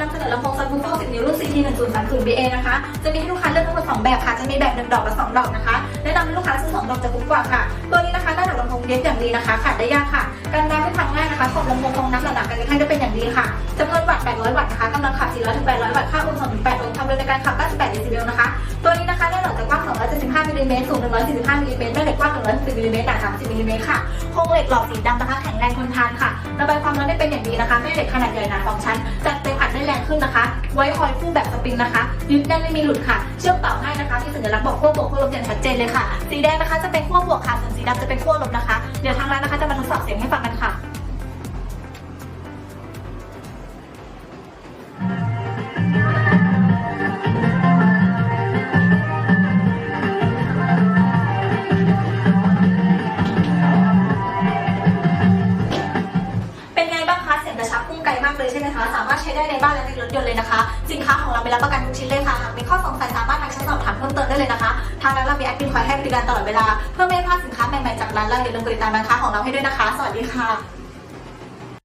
นำเสนอลำโพงซับวูฟเฟอร์10นิ้วรุ่น CT 1030 BA นะคะ จะมีให้ลูกค้าเลือกทั้งหมด2แบบค่ะ จะมีแบบ 1 ดอกและ 2 ดอกนะคะ แนะนำให้ลูกค้าซื้อ 2 ดอกจะคุ้มกว่าค่ะ ตัวนี้นะคะได้ดอกลำโพงเย็บอย่างดีนะคะขาดได้ยากค่ะการน้ำให้พังง่ายนะคะขอบลำโพงตรงน้ำหนาๆกันให้ได้เป็นอย่างดีค่ะจำนวนวัตต์800 วัตต์นะคะกำลังขับ400ถึง800 วัตต์ค่าโอห์ม2ถึง8อห์มความเร็วในการขับ98เดซิเบลนะคะ ตัวนี้นะคะได้ดอกจากว้าง275มิลลิเมตรสูง145มิลลิเมตรแม่เหล็กกว้าง160มิลลิเมตรหนา30มิลลิเมตรค่ะโครงเหล็กหล่อสีดำนะคะแข็งแรงทนทานค่ะระบายความร้อนได้เป็นอย่างดีนะคะแม่เหล็กขนาดใหญ่หนาสองชั้นจัดเต็ม แรงขึ้นนะคะ ไว้คอยคู่แบบสปริงนะคะ ยึดแน่นไม่มีหลุดค่ะ เชื่อมต่อง่ายนะคะ ที่สัญลักษณ์บอกขั้วบวกขั้วลบอย่างชัดเจนเลยค่ะ สีแดงนะคะจะเป็นขั้วบวกค่ะ ส่วนสีดำจะเป็นขั้วลบนะคะ เดี๋ยวทางร้านนะคะจะมาทดสอบเสียงให้ฟังกันค่ะเป็นไง ไหมคะ สามารถใช้ได้ในบ้านและในรถยนต์เลยนะคะ สินค้าของเราเป็นรับประกันทุกชิ้นเลยค่ะ หากมีข้อสงสัยสามารถทักแชทสอบถามเพิ่มเติมได้เลยนะคะ ทางร้านเรามีแอดมินคอยให้บริการตลอดเวลา เพื่อไม่ให้พลาดสินค้าใหม่ๆจากร้านเราอย่าลืมกดติดตามร้านค้าของเราให้ด้วยนะคะ สวัสดีค่ะ